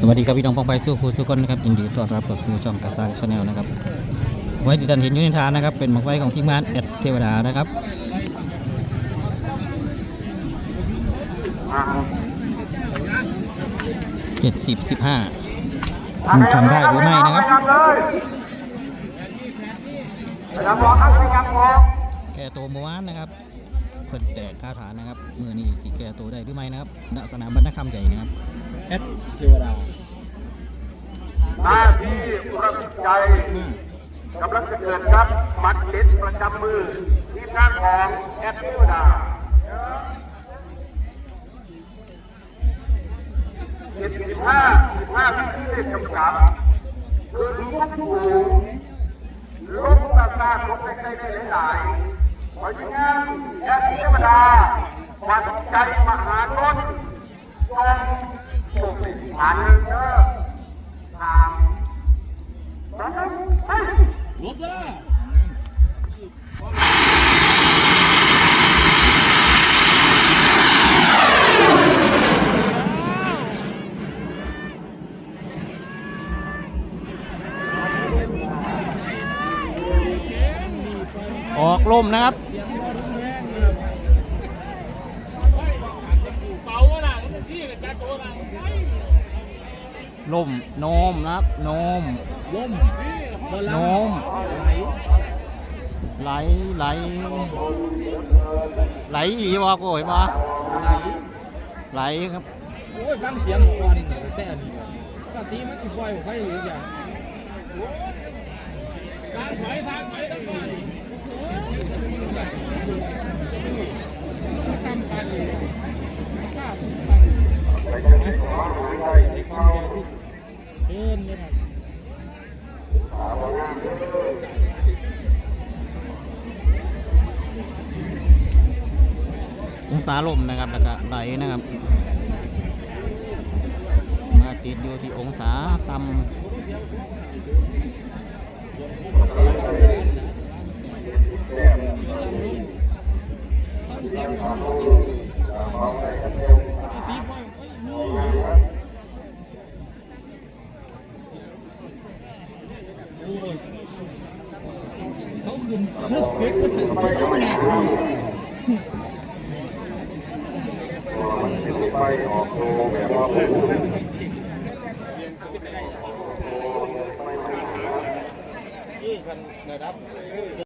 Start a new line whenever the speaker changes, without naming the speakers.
สวัสดีครับพี่น้องปองไปสู้ผู้สู้คนนะครับยินดีต้อนรับเข้าสู่ช่องกระซังชาแนลนะครับไว้ที่ท่านเห็นอยู่ในทานนะครับ เป็นหมอกไว้ของทีมงานแอดเทวดานะครับเจ็ดสิบสิบห้าทำได้หรือไม่นะครับ
พยายามรอครับพยายามรอ
แก้ตัวเมื่อวานนะครับเพิ่นแตกคาถานะครับเมื่อนี้สิแก้ตัวได้หรือไม่นะครับณสนามบรรณคำใหญ่นะครับ
แอดเทวดา
หน้าที่ประทึกใจกำลังจะเกิดครับหมัดเด็ดประจำมือทีมงานของแอดมิวดาเจ็ดสิบห้าสิบห้าวิธีเด็ดกำกับคือทุกถูกลบตาตาลบใกล้ๆได้หลายๆเพราะฉะนั้นแอดมิวดาหวัดใจมหาชน จงปกปิดอันเนอทาง
ลบเลย
ออกลมนะครับ
ล่ะล
มโนมนะครับโนม
ล้มบอล
โน
ลัง
ม
ไหล
ไหลไหลไหลอีบอกโอ้ยมา
ไหล
ไหลครับ
โอ้ยฟังเสียงก่อนแต่อันนี้ปกติมันสิปล่อยผมไปอยู่อย่างทางถอยทางถอยต้องก่อน เชิญเลยครับ
องศาลมนะครับแล้วก็ไหลนะครับ มาติดอยู่ที่องศาต่ำ
เขาขึ้นเชิดเฟซก็ถึง ไปแล้วเนี่
ไปออกโชว์แบบว่า
นี่คันนะครับ